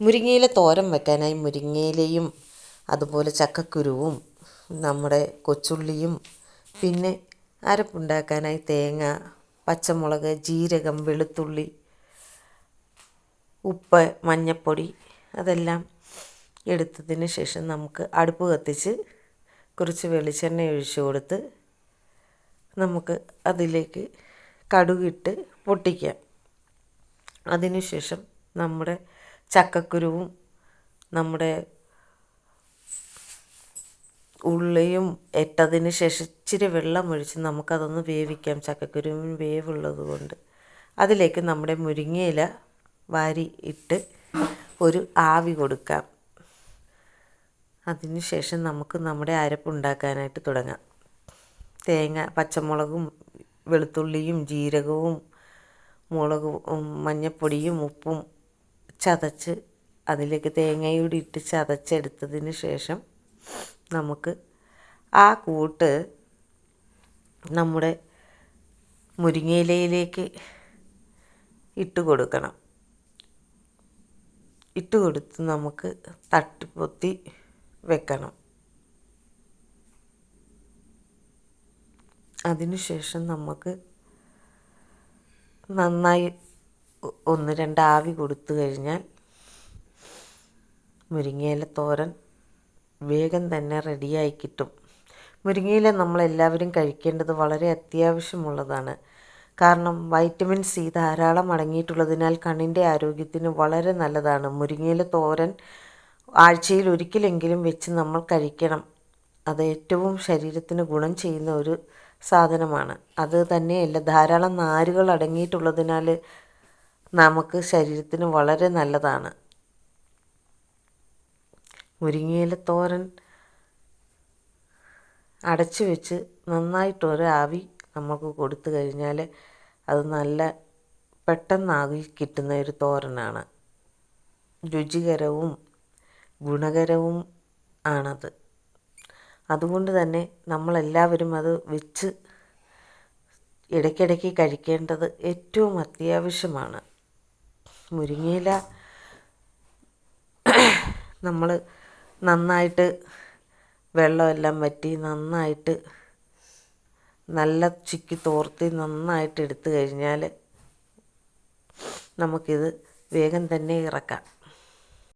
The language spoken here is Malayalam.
മുരിങ്ങയില തോരൻ വെക്കാനായി മുരിങ്ങയിലയും അതുപോലെ ചക്കക്കുരുവും നമ്മുടെ കൊച്ചുള്ളിയും പിന്നെ അരപ്പുണ്ടാക്കാനായി തേങ്ങ പച്ചമുളക് ജീരകം വെളുത്തുള്ളി ഉപ്പ് മഞ്ഞൾപ്പൊടി അതെല്ലാം എടുത്തതിന് ശേഷം നമുക്ക് അടുപ്പ് കത്തിച്ച് കുറച്ച് വെളിച്ചെണ്ണ ഒഴിച്ചു കൊടുത്ത് നമുക്ക് അതിലേക്ക് കടുകിട്ട് പൊട്ടിക്കാം. അതിനുശേഷം നമ്മുടെ ചക്കക്കുരുവും നമ്മുടെ ഉള്ളിയും ഇട്ടതിന് ശേഷം ഇച്ചിരി വെള്ളം ഒഴിച്ച് നമുക്കതൊന്ന് വേവിക്കാം. ചക്കക്കുരുവിന് വേവുള്ളത് കൊണ്ട്. അതിലേക്ക് നമ്മുടെ മുരിങ്ങയില വാരി ഇട്ട് ഒരു ആവി കൊടുക്കാം. അതിനുശേഷം നമുക്ക് നമ്മുടെ അരപ്പുണ്ടാക്കാനായിട്ട് തുടങ്ങാം. തേങ്ങ പച്ചമുളകും വെളുത്തുള്ളിയും ജീരകവും മുളക് മഞ്ഞൾപ്പൊടിയും ഉപ്പും ചതച്ച് അതിലേക്ക് തേങ്ങയൂടി ഇട്ട് ചതച്ചെടുത്തതിന് ശേഷം നമുക്ക് ആ കൂട്ട് നമ്മുടെ മുരിങ്ങയിലയിലേക്ക് ഇട്ട് കൊടുക്കണം. ഇട്ട് കൊടുത്ത് നമുക്ക് തട്ടിപ്പൊത്തി വെക്കണം. അതിനുശേഷം നമുക്ക് നന്നായി ഒന്ന് രണ്ട് ആവി കൊടുത്തു കഴിഞ്ഞാൽ മുരിങ്ങയില തോരൻ വേഗം തന്നെ റെഡിയായി കിട്ടും. മുരിങ്ങയില നമ്മളെല്ലാവരും കഴിക്കേണ്ടത് വളരെ അത്യാവശ്യമുള്ളതാണ്. കാരണം വൈറ്റമിൻ സി ധാരാളം അടങ്ങിയിട്ടുള്ളതിനാൽ കണ്ണിന്റെ ആരോഗ്യത്തിന് വളരെ നല്ലതാണ്. മുരിങ്ങയില തോരൻ ആഴ്ചയിൽ ഒരിക്കലെങ്കിലും വെച്ച് നമ്മൾ കഴിക്കണം. അത് ഏറ്റവും ശരീരത്തിന് ഗുണം ചെയ്യുന്ന ഒരു സാധനമാണ്. അത് തന്നെയല്ല ധാരാളം നാരുകൾ അടങ്ങിയിട്ടുള്ളതിനാൽ നമുക്ക് ശരീരത്തിന് വളരെ നല്ലതാണ്. മുരിങ്ങയില തോരൻ അടച്ചു വെച്ച് നന്നായിട്ടൊരു ആവി നമുക്ക് കൊടുത്തു കഴിഞ്ഞാൽ അത് നല്ല പെട്ടെന്നാകി കിട്ടുന്ന ഒരു തോരനാണ്. രുചികരവും ഗുണകരവും ആണത്. അതുകൊണ്ട് തന്നെ നമ്മളെല്ലാവരും അത് വെച്ച് ഇടയ്ക്കിടയ്ക്ക് കഴിക്കേണ്ടത് ഏറ്റവും അത്യാവശ്യമാണ്. മുരിങ്ങയില നമ്മൾ നന്നായിട്ട് വെള്ളമെല്ലാം വറ്റി നന്നായിട്ട് നല്ല ചിക്കി തോർത്തി നന്നായിട്ട് എടുത്തു കഴിഞ്ഞാൽ നമുക്കിത് വേഗം തന്നെ ഇറക്കാം.